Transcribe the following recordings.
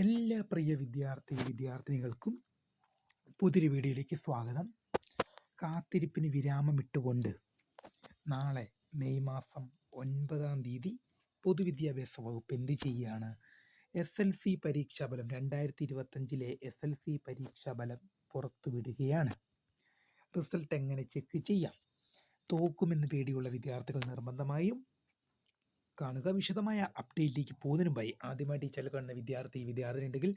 എല്ലാ പ്രിയ വിദ്യാർത്ഥി വിദ്യാർത്ഥിനികൾക്കും പുതിയൊരു വീഡിയോയിലേക്ക് സ്വാഗതം. കാത്തിരിപ്പിന് വിരാമമിട്ടുകൊണ്ട് നാളെ മെയ് മാസം ഒൻപതാം തീയതി പൊതുവിദ്യാഭ്യാസ വകുപ്പ് എന്ത് ചെയ്യുകയാണ്? എസ് എൽ സി പരീക്ഷാഫലം രണ്ടായിരത്തി ഇരുപത്തഞ്ചിലെ എസ് എൽ സി പരീക്ഷാഫലം പുറത്തുവിടുകയാണ് റിസൾട്ട് എങ്ങനെ ചെക്ക് ചെയ്യാം? തോക്കുമെന്ന് പേടിയുള്ള വിദ്യാർത്ഥികൾ നിർബന്ധമായും കാണുക. വിശദമായ അപ്ഡേറ്റിലേക്ക് പോകുന്നതിനും പോയി ആദ്യമായിട്ട് ഈ ചാനൽ കാണുന്ന വിദ്യാർത്ഥി വിദ്യാർത്ഥിനി ഉണ്ടെങ്കിൽ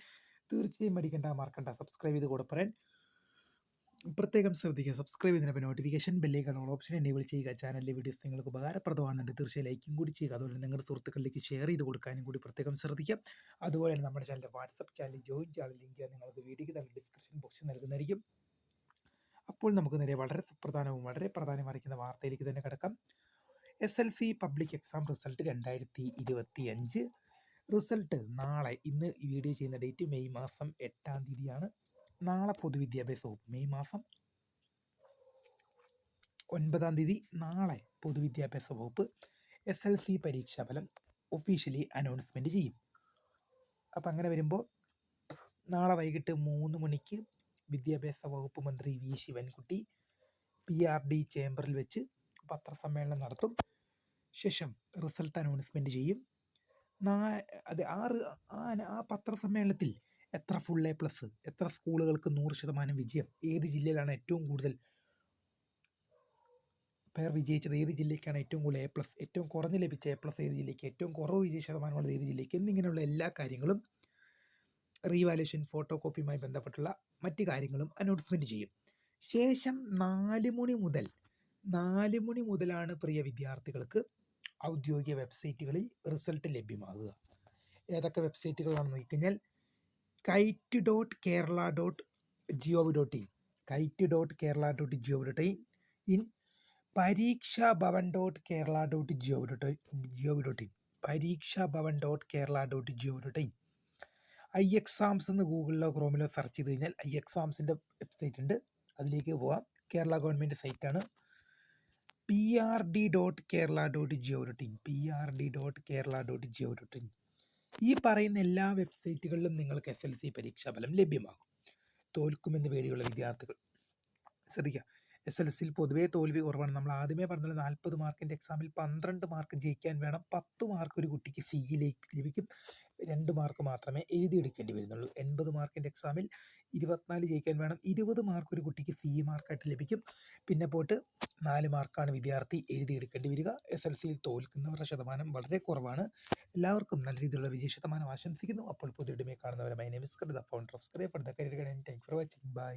തീർച്ചയായും മടിക്കണ്ട മറക്കണ്ട. സബ്സ്ക്രൈബ് ചെയ്ത് കൂടെ പറയാൻ പ്രത്യേകം ശ്രദ്ധിക്കുക. സബ്സ്ക്രൈബ് ചെയ്തതിനപ്പോൾ നോട്ടിഫിക്കേഷൻ ബെല്ലേക്ക് ഓപ്ഷൻ എനേബിൾ ചെയ്യുക. ചാനലിലെ വീഡിയോസ് നിങ്ങൾക്ക് ഉപകാരപ്രദമാകുന്നുണ്ട്. തീർച്ചയായും ലൈക്കും കൂടി ചെയ്യുക. അതുപോലെ നിങ്ങളുടെ സുഹൃത്തുക്കളിലേക്ക് ഷെയർ ചെയ്ത് കൊടുക്കാനും കൂടി പ്രത്യേകം ശ്രദ്ധിക്കുക. അതുപോലെ തന്നെ നമ്മുടെ ചാനലിന്റെ WhatsApp channel join channel link നിങ്ങൾക്ക് വീഡിയോയ്ക്ക് തന്നെ ഡിസ്ക്രിപ്ഷൻ ബോക്സിൽ നൽകുന്നതായിരിക്കും. അപ്പോൾ നമുക്ക് നേരെ വളരെ സുപ്രധാനവും വളരെ പ്രാധാന്യമറിയിക്കുന്ന വാർത്തയിലേക്ക് തന്നെ കിടക്കാം. S L C public exam result രണ്ടായിരത്തി ഇരുപത്തി അഞ്ച് റിസൾട്ട് നാളെ ഇന്ന് ഈ വീഡിയോ ചെയ്യുന്ന ഡേറ്റ് മെയ് മാസം എട്ടാം തീയതിയാണ്. നാളെ പൊതുവിദ്യാഭ്യാസ വകുപ്പ് മെയ് മാസം ഒൻപതാം തീയതി. നാളെ പൊതുവിദ്യാഭ്യാസ വകുപ്പ് എസ് എൽ സി പരീക്ഷാ ഫലം ഒഫീഷ്യലി അനൗൺസ്മെന്റ് ചെയ്യും. അപ്പം അങ്ങനെ വരുമ്പോൾ നാളെ വൈകിട്ട് മൂന്ന് മണിക്ക് വിദ്യാഭ്യാസ വകുപ്പ് മന്ത്രി V Sivankutty P R D ചേംബറിൽ വെച്ച് പത്രസമ്മേളനം നടത്തും. ശേഷം റിസൾട്ട് അനൗൺസ്മെന്റ് ചെയ്യും. നാ അത് ആ ആ പത്രസമ്മേളനത്തിൽ എത്ര ഫുൾ എ പ്ലസ് എത്ര സ്കൂളുകൾക്ക് നൂറ് ശതമാനം വിജയം ഏത് ജില്ലയിലാണ് ഏറ്റവും കൂടുതൽ പേർ വിജയിച്ചത് ഏത് ജില്ലയ്ക്കാണ് ഏറ്റവും കൂടുതൽ എ പ്ലസ് ഏറ്റവും കുറഞ്ഞ് ലഭിച്ച എ പ്ലസ് ഏത് ജില്ലയ്ക്ക് ഏറ്റവും കുറവ് വിജയ ശതമാനമുള്ളത് ഏത് ജില്ലയ്ക്ക് എന്നിങ്ങനെയുള്ള എല്ലാ കാര്യങ്ങളും റീവാലുവേഷൻ ഫോട്ടോ കോപ്പിയുമായി ബന്ധപ്പെട്ടുള്ള മറ്റ് കാര്യങ്ങളും അനൗൺസ്മെന്റ് ചെയ്യും. ശേഷം നാല് മണി മുതൽ നാല് മണി മുതലാണ് പ്രിയ വിദ്യാർത്ഥികൾക്ക് ഔദ്യോഗിക വെബ്സൈറ്റുകളിൽ റിസൾട്ട് ലഭ്യമാകുക ഏതൊക്കെ വെബ്സൈറ്റുകളാണെന്ന് നോക്കിക്കഴിഞ്ഞാൽ kite dot Kerala dot G O V dot in kite dot Kerala dot G O dot in in Pareeksha Bhavan dot Kerala dot G O dot G O dot in Pareeksha Bhavan dot Kerala dot G O dot in I exams എന്ന് ഗൂഗിളിലോ ക്രോമിലോ search ചെയ്ത് കഴിഞ്ഞാൽ I എക്സാംസിന്റെ website ഉണ്ട്. അതിലേക്ക് പോവാം. Kerala government സൈറ്റാണ് P R D dot Kerala dot G O dot in P R D dot Kerala dot G O dot in ഈ പറയുന്ന എല്ലാ വെബ്സൈറ്റുകളിലും നിങ്ങൾക്ക് എസ് എൽ സി പരീക്ഷാഫലം ലഭ്യമാകും. തോൽക്കുമെന്ന് പേടിയുള്ള വിദ്യാർത്ഥികൾ. ശ്രദ്ധിക്കുക. എസ് എൽ സിയിൽ പൊതുവേ തോൽവി കുറവാണ്. നമ്മൾ ആദ്യമേ പറഞ്ഞത് നാൽപ്പത് മാർക്കിന്റെ എക്സാമിൽ പന്ത്രണ്ട് മാർക്ക് ജയിക്കാൻ വേണം. പത്ത് മാർക്ക് ഒരു കുട്ടിക്ക് സിയിലേക്ക് ലഭിക്കും. രണ്ട് മാർക്ക് മാത്രമേ എഴുതിയെടുക്കേണ്ടി വരുന്നുള്ളൂ. എൺപത് മാർക്കിന്റെ എക്സാമിൽ ഇരുപത്തിനാല് ജയിക്കാൻ വേണം. ഇരുപത് മാർക്ക് ഒരു കുട്ടിക്ക് സി മാർക്കായിട്ട് ലഭിക്കും. പിന്നെ പോയിട്ട് നാല് മാർക്കാണ് വിദ്യാർത്ഥി എഴുതിയെടുക്കേണ്ടി വരിക. എസ് എൽ സിയിൽ തോൽക്കുന്നവരുടെ ശതമാനം വളരെ കുറവാണ്. എല്ലാവർക്കും നല്ല രീതിയിലുള്ള വിജയ ശതമാനം ആശംസിക്കുന്നു. അപ്പോൾ പുതിയ കാണുന്നവരെ my name is Kritha founder of the career thank for watching bye